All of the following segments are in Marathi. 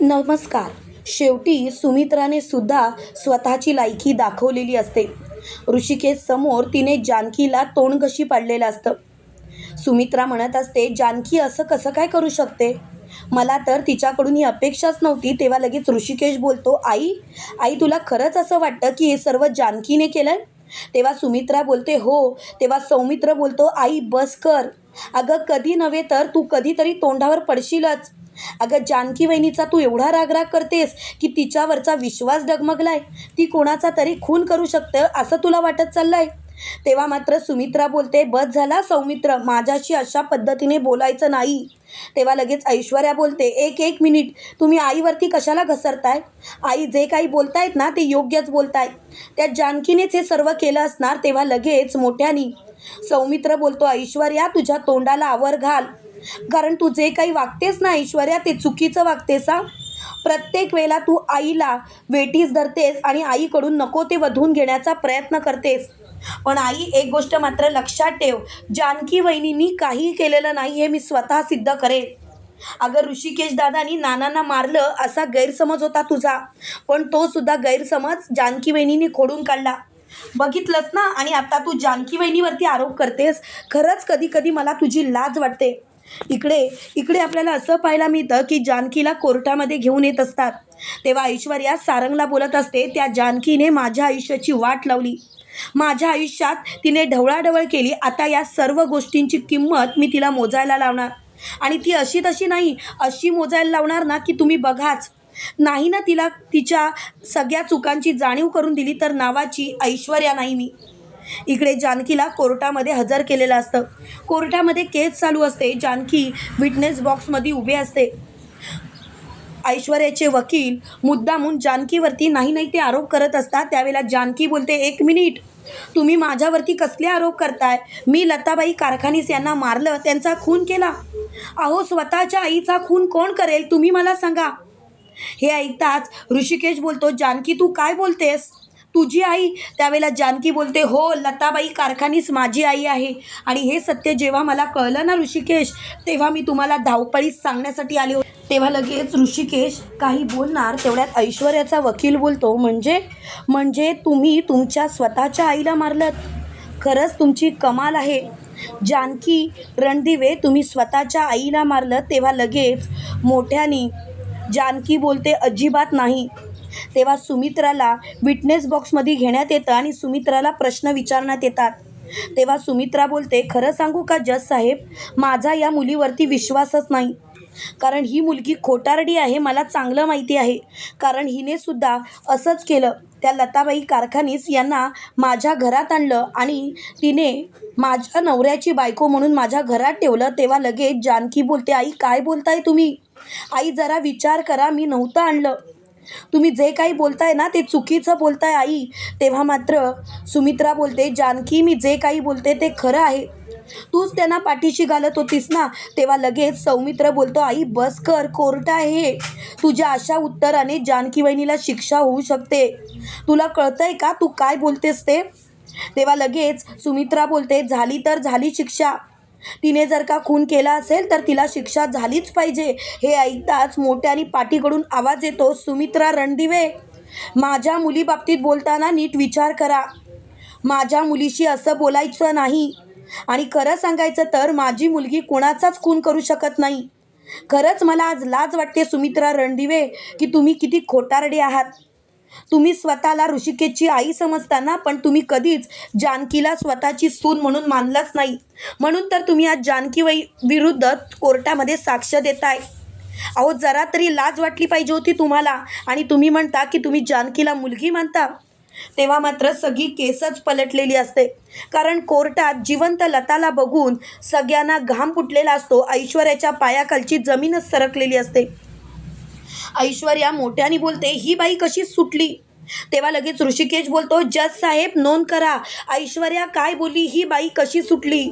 नमस्कार. शेवटी सुमित्राने सुद्धा स्वतःची लायकी दाखवलेली असते. ऋषिकेश समोर तिने जानकीला तोंडघशी पाडलेलं असतं? सुमित्रा म्हणत असते जानकी असं कसं काय करू शकते? मला तर तिच्याकडून ही अपेक्षाच नव्हती. तेव्हा लगेच ऋषिकेश बोलतो आई आई तुला खरंच असं वाटतं की हे सर्व जानकीने केलं तेव्हा सुमित्रा बोलते हो. तेव्हा सौमित्र बोलतो आई बस कर. अगं कधी नव्हे तर तू कधीतरी तोंडावर पडशीलच. अगं जानकी वहिनीचा तू एवढा रागराग करतेस की तिच्यावरचा विश्वास डगमगलाय. ती कोणाचा तरी खून करू शकतं असं तुला वाटत चाललंय? तेव्हा मात्र सुमित्रा बोलते बस झाला सौमित्र माझ्याशी अशा पद्धतीने बोलायचं नाही. तेव्हा लगेच ऐश्वर्या बोलते एक एक मिनिट तुम्ही आईवरती कशाला घसरताय? आई जे काही बोलतायत ना ते योग्यच बोलताय. त्या जानकीनेच हे सर्व केलं असणार तेव्हा लगेच मोठ्यानी. सौमित्र बोलतो ऐश्वर्या तुझ्या तोंडाला आवर घाल. कारण तू जे काही वागतेस ना ऐश्वर्या ते चुकीचं वागतेस हा. प्रत्येक वेळेला तू आईला वेटीस धरतेस आणि आईकडून नको ते वधून घेण्याचा प्रयत्न करतेस. पण आई एक गोष्ट मात्र लक्षात ठेव जानकी वहिनींनी काही केलेलं नाही हे मी स्वतः सिद्ध करेन. अगं ऋषिकेश दादानी नानांना मारलं असा गैरसमज होता तुझा. पण तो सुद्धा गैरसमज जानकी वहिनीने खोडून काढला. बघितलंस ना? आणि आता तू जानकी वहिनीवरती आरोप करतेस. खरंच कधी कधी मला तुझी लाज वाटते. इकडे इकडे आपल्याला असं पाहायला मिळतं की जानकीला कोर्टामध्ये घेऊन येत असतात. तेव्हा ऐश्वर्या सारंगला बोलत असते त्या जानकीने माझ्या आयुष्याची वाट लावली. माझ्या आयुष्यात तिने ढवळाढवळ केली आता या सर्व गोष्टींची किंमत मी तिला मोजायला लावणार. आणि ती अशी तशी नाही अशी मोजायला लावणार ना की तुम्ही बघाच. नाही ना तिला तिच्या सगळ्या चुकांची जाणीव करून दिली तर नावाची ऐश्वर्या नाही मी. इकडे जानकीला कोर्टामध्ये हजर केलेलं असतं. कोर्टामध्ये केस चालू असते. जानकी विटनेस बॉक्समध्ये उभे असते. ऐश्वर्याचे वकील मुद्दामून जानकीवरती नाही नाही ते आरोप करत असतात. त्यावेळेला जानकी बोलते एक मिनिट. तुम्ही माझ्यावरती कसले आरोप करताय? मी लताबाई कारखानीस यांना मारलं त्यांचा खून केला. अहो स्वतःच्या आईचा खून कोण करेल? तुम्ही मला सांगा. हे ऐकताच ऋषिकेश बोलतो जानकी तू काय बोलतेस? तुझी आई त्यावेळेला जानकी बोलते हो लताबाई कारखानीच माझी आई आहे. आणि हे सत्य जेव्हा मला कळलं ना ऋषिकेश तेव्हा मी तुम्हाला धावपळीस सांगण्यासाठी आले होते. तेव्हा लगेच ऋषिकेश काही बोलणार तेवढ्यात ऐश्वर्याचा वकील बोलतो म्हणजे म्हणजे तुम्ही तुमच्या स्वतःच्या आईला मारलत? खरंच तुमची कमाल आहे. जानकी रणदिवे तुम्ही स्वतःच्या आईला मारलं तेव्हा लगेच मोठ्यानी जानकी बोलते अजिबात नाही. तेव्हा सुमित्राला विटनेस बॉक्समध्ये घेण्यात येतं आणि सुमित्राला प्रश्न विचारण्यात येतात. तेव्हा सुमित्रा बोलते खरं सांगू का जज साहेब? माझा या मुलीवरती विश्वासच नाही. कारण ही मुलगी खोटारडी आहे मला चांगलं माहिती आहे. कारण हिने सुद्धा असंच केलं. त्या लताबाई कारखानीस यांना माझ्या घरात आणलं आणि तिने माझ्या नवऱ्याची बायको म्हणून माझ्या घरात ठेवलं. तेव्हा लगेच जानकी बोलते आई काय बोलताय तुम्ही? आई जरा विचार करा मी नव्हतं आणलं. तुम्ही जे काही बोलताय ना ते चुकीचं बोलताय आई. तेव्हा मात्र सुमित्रा बोलते जानकी मी जे काही बोलते ते खरं आहे. तूच त्यांना पाठीशी घालत होतीस ना तेव्हा लगेच सौमित्र बोलतो आई बस कर कोर्ट आहे. तुझ्या अशा उत्तराने जानकी वहिनीला शिक्षा होऊ शकते. तुला कळतंय का तू काय बोलतेस ते? तेव्हा लगेच सुमित्रा बोलते झाली तर झाली शिक्षा. तिने जर का खून केला असेल तर तिला शिक्षा झालीच पाहिजे. हे ऐकताच मोठ्याने पाठीकडून आवाज येतो सुमित्रा रणदिवे माझ्या मुलीबाबतीत बोलताना नीट विचार करा. माझ्या मुलीशी असं बोलायचं नाही. आणि खरं सांगायचं तर माझी मुलगी कोणाचाच खून करू शकत नाही. खरंच मला आज लाज वाटते सुमित्रा रणदिवे की तुम्ही किती खोटारडे आहात. तुम्ही स्वतःला ऋषिकेशची आई समजताना पण तुम्ही कधीच जानकीला स्वतःची सून म्हणून मानलंच नाही. म्हणून तर तुम्ही आज जानकी विरुद्ध कोर्टामध्ये साक्ष देताय. अहो जरा तरी लाज वाटली पाहिजे होती तुम्हाला. आणि तुम्ही म्हणता की तुम्ही जानकीला मुलगी मानता. तेव्हा मात्र सगळी केसच पलटलेली असते. कारण कोर्टात जिवंत लताला बघून सगळ्यांना घाम फुटलेला असतो. ऐश्वर्याच्या पायाखालची जमीनच सरकलेली असते. ऐश्वर्या मोठ्याने बोलते ही बाई कशी सुटली? तेव्हा लगेच ऋषिकेश बोलतो जज साहेब नोंद करा. ऐश्वर्या काय बोलली? ही बाई कशी सुटली?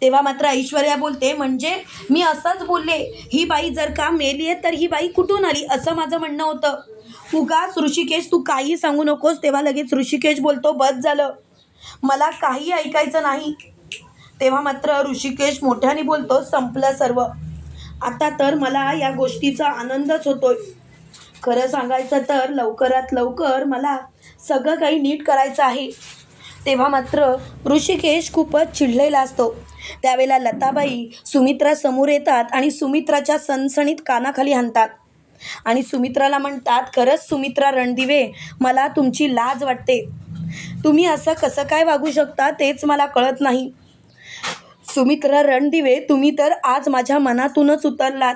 तेव्हा मात्र ऐश्वर्या बोलते म्हणजे मी असंच बोलले ही बाई जर का मेली आहे तर ही बाई कुठून आली? असं माझं म्हणणं होतं. उगाच ऋषिकेश तू काही सांगू नकोस. तेव्हा लगेच ऋषिकेश बोलतो बस झालं. मला काही ऐकायचं नाही. तेव्हा मात्र ऋषिकेश मोठ्याने बोलतो संपलं सर्व. आता तर मला या गोष्टीचा आनंदच होतोय. खरं सांगायचं तर लवकरात लवकर मला सगळं काही नीट करायचं आहे. तेव्हा मात्र ऋषिकेश खूपच चिडलेला असतो. त्यावेळेला लताबाई सुमित्रा समोर येतात आणि सुमित्राच्या सणसणीत कानाखाली हाणतात आणि सुमित्राला म्हणतात खरंच सुमित्रा रणदिवे मला तुमची लाज वाटते. तुम्ही असं कसं काय वागू शकता तेच मला कळत नाही. सुमित्रा रणदिवे तुम्ही तर आज माझ्या मनातूनच उतरलात.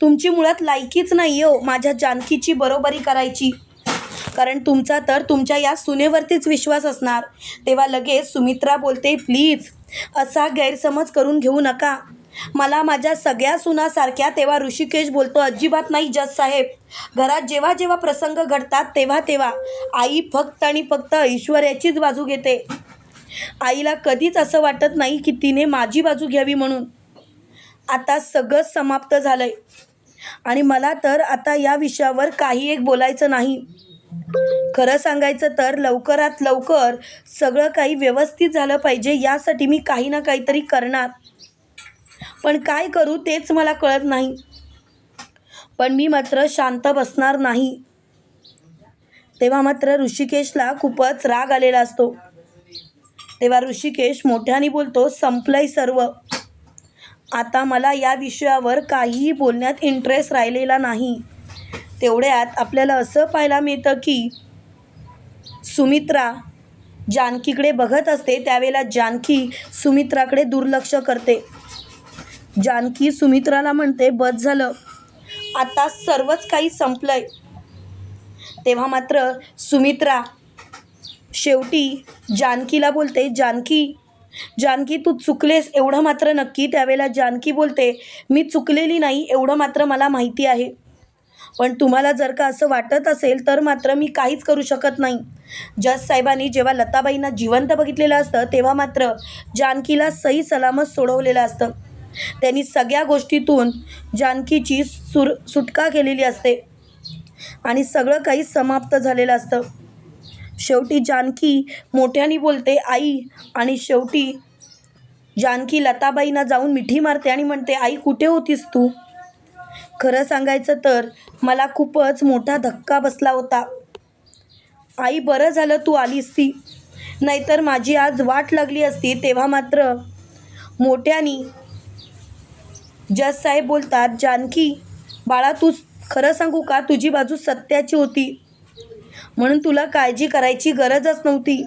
तुमची मुळात लायकीच नाही हो माझ्या जानकीची बरोबरी करायची. कारण तुमचा तर तुमच्या या सुनेवरतीच विश्वास असणार. तेव्हा लगेच सुमित्रा बोलते प्लीज असा गैरसमज करून घेऊ नका. मला माझ्या सगळ्या सुनासारख्या तेव्हा ऋषिकेश बोलतो अजिबात नाही जज साहेब. घरात जेव्हा जेव्हा प्रसंग घडतात तेव्हा तेव्हा. आई फक्त आणि फक्त ऐश्वर्याचीच बाजू घेते. आईला कधीच असं वाटत नाही की तिने माझी बाजू घ्यावी म्हणून. आता सगळंच समाप्त झालंय. आणि मला तर आता या विषयावर काही एक बोलायचं नाही. खरं सांगायचं तर लवकरात लवकर सगळं काही व्यवस्थित झालं पाहिजे यासाठी मी काही ना काहीतरी करणार. पण काय करू तेच मला कळत नाही. पण मी मात्र शांत बसणार नाही. तेव्हा मात्र ऋषिकेशला खूपच राग आलेला असतो. तेव्हा ऋषिकेश मोठ्याने बोलतो संपलंय सर्व. आता मला या विषयावर काहीही बोलण्यात इंटरेस्ट राहिलेला नाही. तेवढ्यात आपल्याला असं पाहायला मिळतं की सुमित्रा जानकीकडे बघत असते त्यावेळेला जानकी सुमित्राकडे दुर्लक्ष करते. जानकी सुमित्राला म्हणते बस झालं. आता सर्वच काही संपलंय. तेव्हा मात्र सुमित्रा शेवटी जानकीला बोलते जानकी जानकी तू चुकलेस एवढं मात्र नक्की त्यावेळेला जानकी बोलते मी चुकलेली नाही एवढं मात्र मला माहिती आहे. पण तुम्हाला जर का असं वाटत असेल तर मात्र मी काहीच करू शकत नाही. जज साहेबांनी जेव्हा लताबाईंना जिवंत बघितलेलं असतं तेव्हा मात्र जानकीला सही सलामत सोडवलेलं असतं. त्यांनी सगळ्या गोष्टीतून जानकीची सुर सुटका केलेली असते. आणि सगळं काही समाप्त झालेलं असतं. शेवटी जानकी मोठ्याने बोलते आई. आणि शेवटी जानकी लताबाईंना जाऊन मिठी मारते आणि म्हणते आई कुठे होतीस तू? खरं सांगायचं तर मला खूपच मोठा धक्का बसला होता. आई बरं झालं तू आलीस ती. नाहीतर माझी आज वाट लागली असती. तेव्हा मात्र मोठ्यानी जज साहेब बोलतात जानकी बाळा तू खरं सांगू का? तुझी बाजू सत्याची होती. म्हणून तुला काळजी करायची गरजच नव्हती.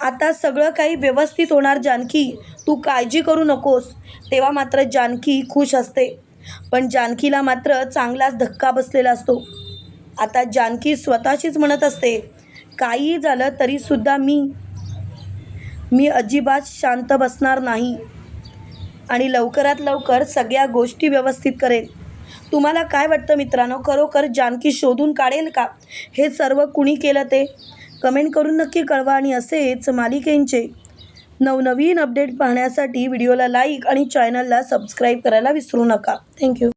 आता सगळं काही व्यवस्थित होणार जानकी. तू काळजी करू नकोस. तेव्हा मात्र जानकी खुश असते. पण जानकीला मात्र चांगलाच धक्का बसलेला असतो. आता जानकी स्वतःशीच म्हणत असते काही झालं तरीसुद्धा मी मी अजिबात शांत बसणार नाही. आणि लवकरात लवकर सगळ्या गोष्टी व्यवस्थित करेन. तुम्हाला काय वाटतं मित्रांनो? खरोखर जानकी शोधून काढेल का? हे सर्व कुणी केलं ते? कमेंट करून नक्की कळवा आणि असेच मालिकेंचे नवनवीन अपडेट पाहण्यासाठी व्हिडिओला लाईक आणि चॅनलला सबस्क्राईब करायला विसरू नका. थँक्यू.